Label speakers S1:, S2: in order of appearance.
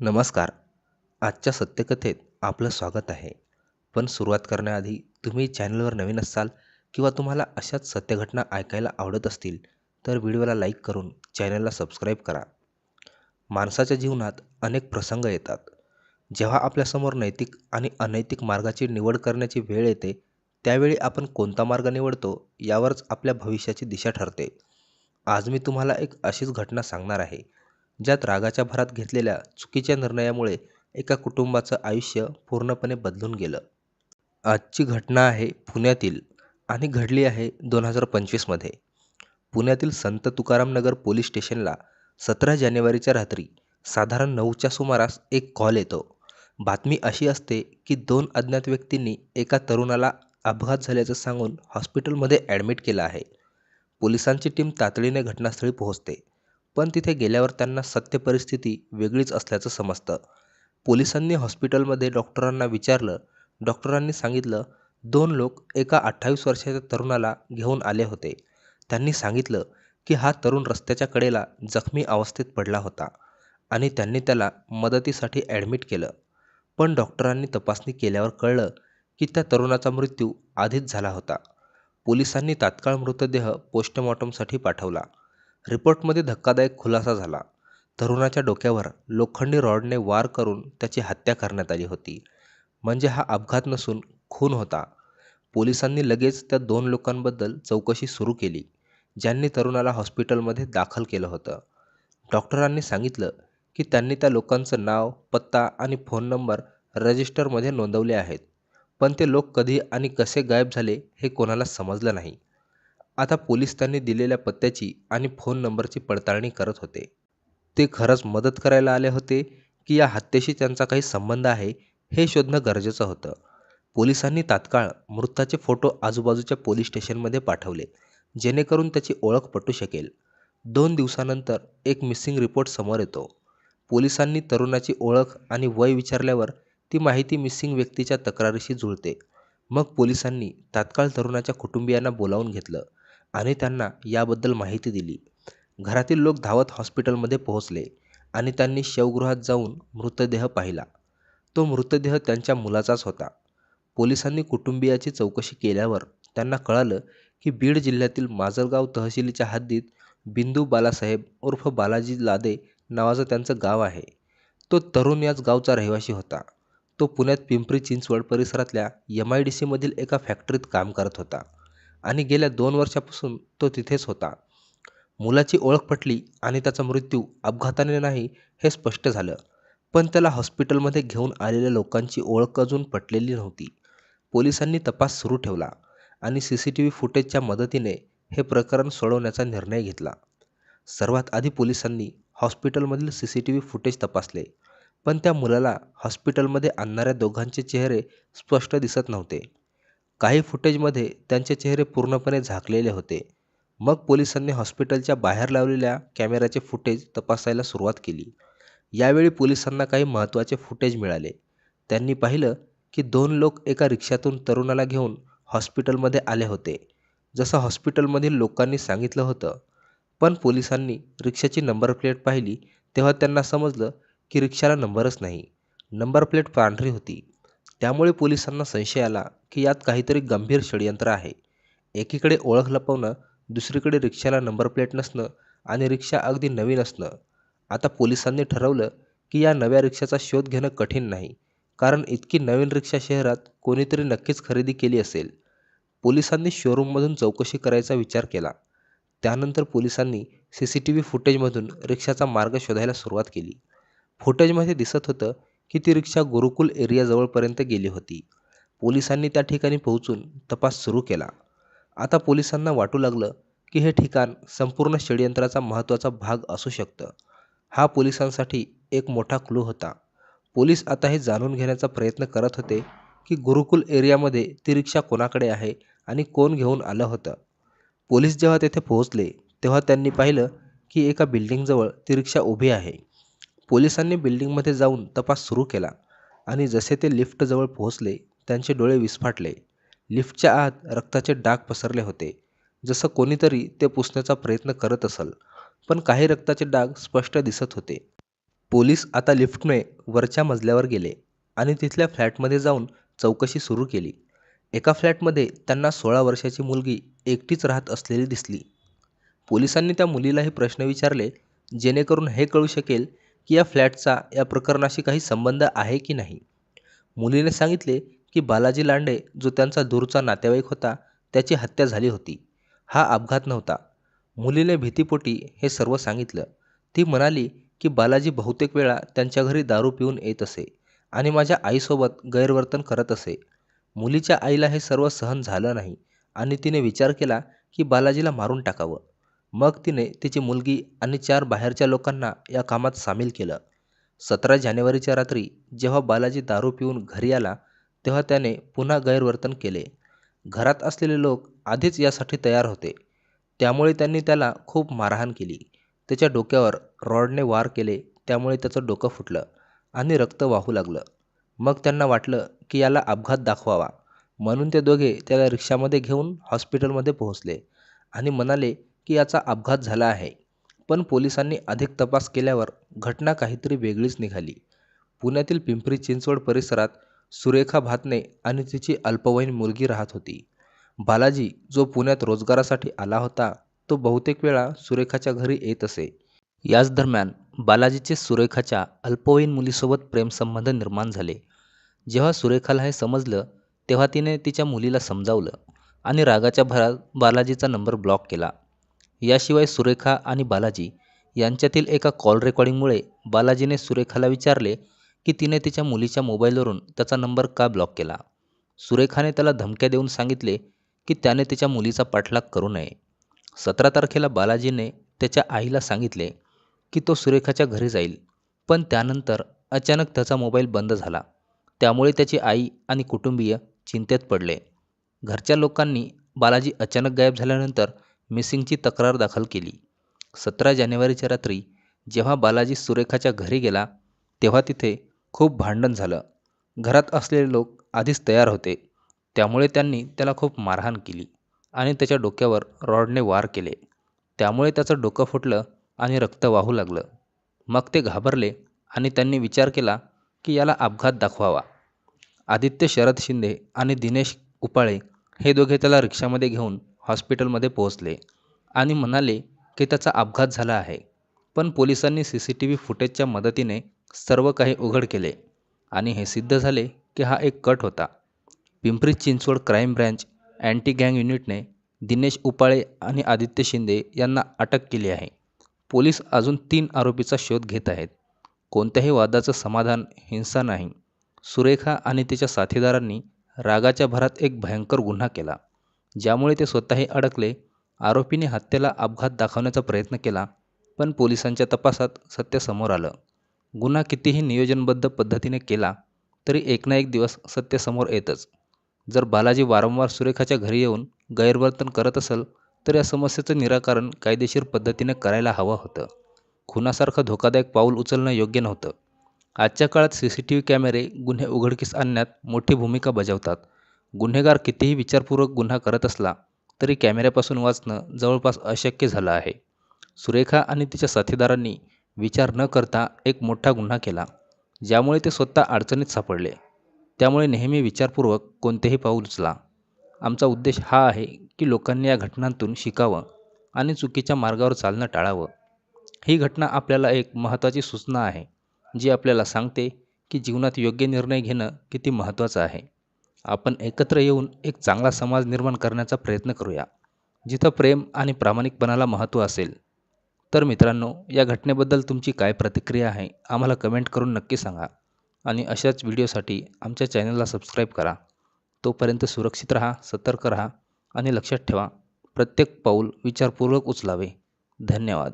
S1: नमस्कार. आजच्या सत्यकथेत आपलं स्वागत आहे. पण सुरुवात करण्याआधी तुम्ही चॅनलवर नवीन असाल किंवा तुम्हाला अशाच सत्यघटना ऐकायला आवडत असतील तर व्हिडिओला लाईक करून चॅनलला सबस्क्राईब करा. माणसाच्या जीवनात अनेक प्रसंग येतात. जेव्हा आपल्यासमोर नैतिक आणि अनैतिक मार्गाची निवड करण्याची वेळ येते त्यावेळी आपण कोणता मार्ग निवडतो यावरच आपल्या भविष्याची दिशा ठरते. आज मी तुम्हाला एक अशीच घटना सांगणार आहे. ज्यात रागाच्या भरात घेतलेल्या चुकीच्या निर्णयामुळे एका कुटुंबाचं आयुष्य पूर्णपणे बदलून गेलं. आजची घटना आहे पुण्यातील आणि घडली आहे दोन हजार पंचवीसमध्ये पुण्यातील संत तुकारामनगर पोलीस स्टेशनला सतरा जानेवारीच्या रात्री साधारण नऊच्या सुमारास एक कॉल येतो. बातमी अशी असते की दोन अज्ञात व्यक्तींनी एका तरुणाला अपघात झाल्याचं सांगून हॉस्पिटलमध्ये ॲडमिट केलं आहे. पोलिसांची टीम तातडीने घटनास्थळी पोहोचते. पण तिथे गेल्यावर त्यांना सत्य परिस्थिती वेगळीच असल्याचं समजतं. पोलिसांनी हॉस्पिटलमध्ये डॉक्टरांना विचारलं. डॉक्टरांनी सांगितलं दोन लोक एका अठ्ठावीस वर्षाच्या तरुणाला घेऊन आले होते. त्यांनी सांगितलं की हा तरुण रस्त्याच्या कडेला जखमी अवस्थेत पडला होता आणि त्यांनी त्याला मदतीसाठी ॲडमिट केलं. पण डॉक्टरांनी तपासणी केल्यावर कळलं की त्या तरुणाचा मृत्यू आधीच झाला होता. पोलिसांनी तात्काळ मृतदेह पोस्टमॉर्टमसाठी पाठवला. रिपोर्टमध्ये धक्कादायक खुलासा झाला. तरुणाच्या डोक्यावर लोखंडी रॉडने वार करून त्याची हत्या करण्यात आली होती. म्हणजे हा अपघात नसून खून होता. पोलिसांनी लगेच त्या दोन लोकांबद्दल चौकशी सुरू केली ज्यांनी तरुणाला हॉस्पिटलमध्ये दाखल केलं होतं. डॉक्टरांनी सांगितलं की त्यांनी त्या लोकांचं नाव पत्ता आणि फोन नंबर रजिस्टरमध्ये नोंदवले आहेत पण ते लोक कधी आणि कसे गायब झाले हे कोणाला समजलं नाही. आता पोलीस त्यांनी दिलेल्या पत्त्याची आणि फोन नंबरची पडताळणी करत होते. ते खरंच मदत करायला आले होते की या हत्येशी त्यांचा काही संबंध आहे हे शोधणं गरजेचं होतं. पोलिसांनी तात्काळ मृताचे फोटो आजूबाजूच्या पोलीस स्टेशनमध्ये पाठवले जेणेकरून त्याची ओळख पटू शकेल. दोन दिवसानंतर एक मिसिंग रिपोर्ट समोर येतो. पोलिसांनी तरुणाची ओळख आणि वय विचारल्यावर ती माहिती मिसिंग व्यक्तीच्या तक्रारीशी जुळते. मग पोलिसांनी तात्काळ तरुणाच्या कुटुंबियांना बोलावून घेतलं. आणि त्यांना याबद्दल माहिती दिली. घरातील लोक धावत हॉस्पिटलमध्ये पोहोचले आणि त्यांनी शवगृहात जाऊन मृतदेह पाहिला. तो मृतदेह त्यांच्या मुलाचाच होता. पोलिसांनी कुटुंबियाची चौकशी केल्यावर त्यांना कळालं की बीड जिल्ह्यातील माजलगाव तहसीलीच्या हद्दीत बिंदू बालासाहेब उर्फ बालाजी लादे नावाचं त्यांचं गाव आहे. तो तरुण याच गावचा रहिवासी होता. तो पुण्यात पिंपरी चिंचवड परिसरातल्या एम आय डी सीमधील एका फॅक्टरीत काम करत होता. आणि गेल्या दोन वर्षापासून तो तिथेच होता. मुलाची ओळख पटली आणि त्याचा मृत्यू अपघाताने नाही हे स्पष्ट झालं. पण त्याला हॉस्पिटलमध्ये घेऊन आलेल्या लोकांची ओळख अजून पटलेली नव्हती. पोलिसांनी तपास सुरू ठेवला आणि सी सी टी व्ही फुटेजच्या मदतीने हे प्रकरण सोडवण्याचा निर्णय घेतला. सर्वात आधी पोलिसांनी हॉस्पिटलमधील C C T V footage तपासले पण त्या मुलाला हॉस्पिटलमध्ये आणणाऱ्या दोघांचे चेहरे स्पष्ट दिसत नव्हते. काही फुटेजमध्ये त्यांचे चेहरे पूर्णपणे झाकलेले होते. मग पोलिसांनी हॉस्पिटलच्या बाहेर लावलेल्या कॅमेऱ्याचे फुटेज तपासायला सुरुवात केली. यावेळी पोलिसांना काही महत्त्वाचे फुटेज मिळाले. त्यांनी पाहिलं की दोन लोक एका रिक्षातून तरुणाला घेऊन हॉस्पिटलमध्ये आले होते. जसं हॉस्पिटलमधील लोकांनी सांगितलं होतं. पण पोलिसांनी रिक्षाची नंबर प्लेट पाहिली तेव्हा त्यांना समजलं की रिक्षाला नंबरच नाही. नंबर प्लेट पांढरी होती. त्यामुळे पोलिसांना संशय आला की यात काहीतरी गंभीर षडयंत्र आहे. एकीकडे ओळख लपवणं दुसरीकडे रिक्षाला नंबर प्लेट नसणं आणि रिक्षा अगदी नवीन असणं. आता पोलिसांनी ठरवलं की या नव्या रिक्षाचा शोध घेणं कठीण नाही कारण इतकी नवीन रिक्षा शहरात कोणीतरी नक्कीच खरेदी केली असेल. पोलिसांनी शोरूममधून चौकशी करायचा विचार केला. त्यानंतर पोलिसांनी सी सी टी व्ही फुटेजमधून रिक्षाचा मार्ग शोधायला सुरुवात केली. फुटेजमध्ये दिसत होतं की ती रिक्षा गुरुकुल एरियाजवळपर्यंत गेली होती. पोलिसांनी त्या ठिकाणी पोहोचून तपास सुरू केला. आता पोलिसांना वाटू लागलं की हे ठिकाण संपूर्ण षडयंत्राचा महत्त्वाचा भाग असू शकतं. हा पोलिसांसाठी एक मोठा क्लू होता. पोलीस आता हे जाणून घेण्याचा प्रयत्न करत होते की गुरुकुल एरियामध्ये ती रिक्षा कोणाकडे आहे आणि कोण घेऊन आलं होतं. पोलीस जेव्हा तेथे पोहोचले तेव्हा त्यांनी पाहिलं की एका बिल्डिंगजवळ ती रिक्षा उभी आहे. पोलिसांनी बिल्डिंगमध्ये जाऊन तपास सुरू केला आणि जसे ते लिफ्टजवळ पोहोचले त्यांचे डोळे विस्फाटले. लिफ्टच्या आत रक्ताचे डाग पसरले होते. जसं कोणीतरी ते पुसण्याचा प्रयत्न करत असल पण काही रक्ताचे डाग स्पष्ट दिसत होते. पोलीस आता लिफ्टने वरच्या मजल्यावर गेले आणि तिथल्या फ्लॅटमध्ये जाऊन चौकशी सुरू केली. एका फ्लॅटमध्ये त्यांना सोळा वर्षाची मुलगी एकटीच राहत असलेली दिसली. पोलिसांनी त्या मुलीलाही प्रश्न विचारले जेणेकरून हे कळू शकेल की या फ्लॅटचा या प्रकरणाशी काही संबंध आहे की नाही? मुलीने सांगितले की बालाजी लांडे जो त्यांचा दूरचा नातेवाईक होता त्याची हत्या झाली होती. हा अपघात नव्हता. मुलीने भीतीपोटी हे सर्व सांगितलं. ती म्हणाली की बालाजी बहुतेक वेळा त्यांच्या घरी दारू पिऊन येत असे आणि माझ्या आईसोबत गैरवर्तन करत असे. मुलीच्या आईला हे सर्व सहन झालं नाही आणि तिने विचार केला की बालाजीला मारून टाकावं. मग तिने तिची मुलगी आणि चार बाहेरच्या लोकांना या कामात सामील केलं. सतरा जानेवारीच्या रात्री जेव्हा बालाजी दारू पिऊन घरी आला तेव्हा त्याने पुन्हा गैरवर्तन केले. घरात असलेले लोक आधीच यासाठी तयार होते. त्यामुळे त्यांनी त्याला खूप मारहाण केली. त्याच्या डोक्यावर रॉडने वार केले त्यामुळे त्याचं डोकं फुटलं आणि रक्त वाहू लागलं. मग त्यांना वाटलं की याला अपघात दाखवावा. म्हणून ते दोघे त्याला रिक्षामध्ये घेऊन हॉस्पिटलमध्ये पोहोचले आणि म्हणाले की याचा अपघात झाला आहे. पण पोलिसांनी अधिक तपास केल्यावर घटना काहीतरी वेगळीच निघाली. पुण्यातील पिंपरी चिंचवड परिसरात सुरेखा भातने आणि तिची अल्पवयीन मुलगी राहत होती. बालाजी जो पुण्यात रोजगारासाठी आला होता तो बहुतेक वेळा सुरेखाच्या घरी येत असे. याच दरम्यान बालाजीचे सुरेखाच्या अल्पवयीन मुलीसोबत प्रेमसंबंध निर्माण झाले. जेव्हा सुरेखाला हे समजलं तेव्हा तिने तिच्या मुलीला समजावलं आणि रागाच्या भरात बालाजीचा नंबर ब्लॉक केला. याशिवाय सुरेखा आणि बालाजी यांच्यातील एका कॉल रेकॉर्डिंगमुळे बालाजीने सुरेखाला विचारले की तिने तिच्या मुलीच्या मोबाईलवरून त्याचा नंबर का ब्लॉक केला? सुरेखाने त्याला धमक्या देऊन सांगितले की त्याने तिच्या मुलीचा पाठलाग करू नये. सतरा तारखेला बालाजीने त्याच्या आईला सांगितले की तो सुरेखाच्या घरी जाईल पण त्यानंतर अचानक त्याचा मोबाईल बंद झाला. त्यामुळे त्याची आई आणि कुटुंबीय चिंतेत पडले. घरच्या लोकांनी बालाजी अचानक गायब झाल्यानंतर मिसिंगची तक्रार दाखल केली. सतरा जानेवारीच्या रात्री जेव्हा बालाजी सुरेखाच्या घरी गेला तेव्हा तिथे खूप भांडण झालं. घरात असलेले लोक आधीच तयार होते. त्यामुळे त्यांनी त्याला खूप मारहाण केली आणि त्याच्या डोक्यावर रॉडने वार केले. त्यामुळे त्याचं डोकं फुटलं आणि रक्त वाहू लागलं. मग ते घाबरले आणि त्यांनी विचार केला की याला अपघात दाखवावा. आदित्य शरद शिंदे आणि दिनेश उपाळे हे दोघे त्याला रिक्षामध्ये घेऊन हॉस्पिटलमध्ये पोहोचले आणि म्हणाले की त्याचा अपघात झाला आहे. पण पोलिसांनी सी सी टी व्ही फुटेजच्या मदतीने सर्व काही उघड केले आणि हे सिद्ध झाले की हा एक कट होता. Pimpri Chinchwad crime branch anti गँग युनिटने दिनेश उपाळे आणि आदित्य शिंदे यांना अटक केली आहे. पोलीस अजून तीन आरोपीचा शोध घेत आहेत. कोणत्याही वादाचं समाधान हिंसा नाही. सुरेखा आणि तिच्या साथीदारांनी रागाच्या भरात एक भयंकर गुन्हा केला. ज्यामुळे ते स्वतःही अडकले आरोपीने हत्येला अपघात दाखवण्याचा प्रयत्न केला पण पोलिसांच्या तपासात सत्य समोर आलं. गुन्हा कितीही नियोजनबद्ध पद्धतीने केला तरी एक ना एक दिवस सत्य समोर येतच. जर बालाजी वारंवार सुरेखाच्या घरी येऊन गैरवर्तन करत असेल तर या समस्येचं निराकरण कायदेशीर पद्धतीने करायला हवं होतं. खुनासारखं धोकादायक पाऊल उचलणं योग्य नव्हतं. आजच्या काळात सी सी टी व्ही कॅमेरे गुन्हे उघडकीस आणण्यात मोठी भूमिका बजावतात. गुन्हेगार कितीही विचारपूर्वक गुन्हा करत असला तरी कॅमेऱ्यापासून वाचणं जवळपास अशक्य झालं आहे. सुरेखा आणि तिच्या साथीदारांनी विचार न करता एक मोठा गुन्हा केला ज्यामुळे ते स्वतः अडचणीत सापडले. त्यामुळे नेहमी विचारपूर्वक कोणतेही पाऊल उचला. आमचा उद्देश हा आहे की लोकांनी या घटनांतून शिकावं आणि चुकीच्या मार्गावर चालणं टाळावं. ही घटना आपल्याला एक महत्त्वाची सूचना आहे जी आपल्याला सांगते की जीवनात योग्य निर्णय घेणं किती महत्त्वाचं आहे. आपण एकत्र येऊन एक चांगला समाज निर्माण करण्याचा प्रयत्न करूया जिथं प्रेम आणि प्रामाणिकपणाला महत्त्व असेल. तर मित्रांनो या घटनेबद्दल तुमची काय प्रतिक्रिया आहे आम्हाला कमेंट करून नक्की सांगा आणि अशाच व्हिडिओसाठी आमच्या चॅनलला सबस्क्राईब करा. तोपर्यंत सुरक्षित राहा सतर्क राहा आणि लक्षात ठेवा प्रत्येक पाऊल विचारपूर्वक उचलावे. धन्यवाद.